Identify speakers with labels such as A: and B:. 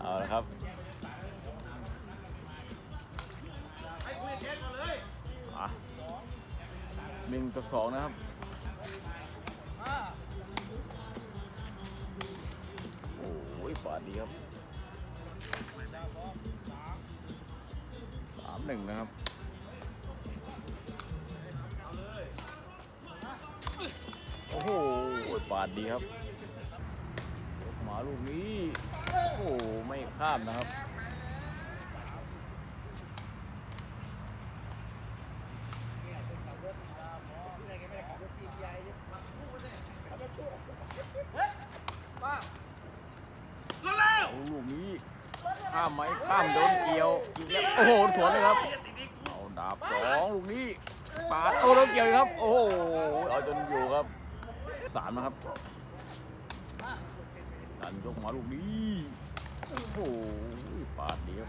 A: เอาละครับหนึ่งกับสองนะครับโอ้ยปาดีครับสามหนึ่งนะครับโอ้โหปาดดีครับ ลูกนี้ โอ้โหไม่ข้ามนะครับเอาลูกนี้ข้ามไหมข้ามโดนเกี่ยวอีกแล้วโอ้โหสวนเลยครับเอาดาบสองลูกนี้ปาดโอ้โดนเกี่ยวครับ โอ้โหเอาจนอยู่ครับสามนะครับ ดันยกมาลูกนี้ โอ้โหปาดเดียว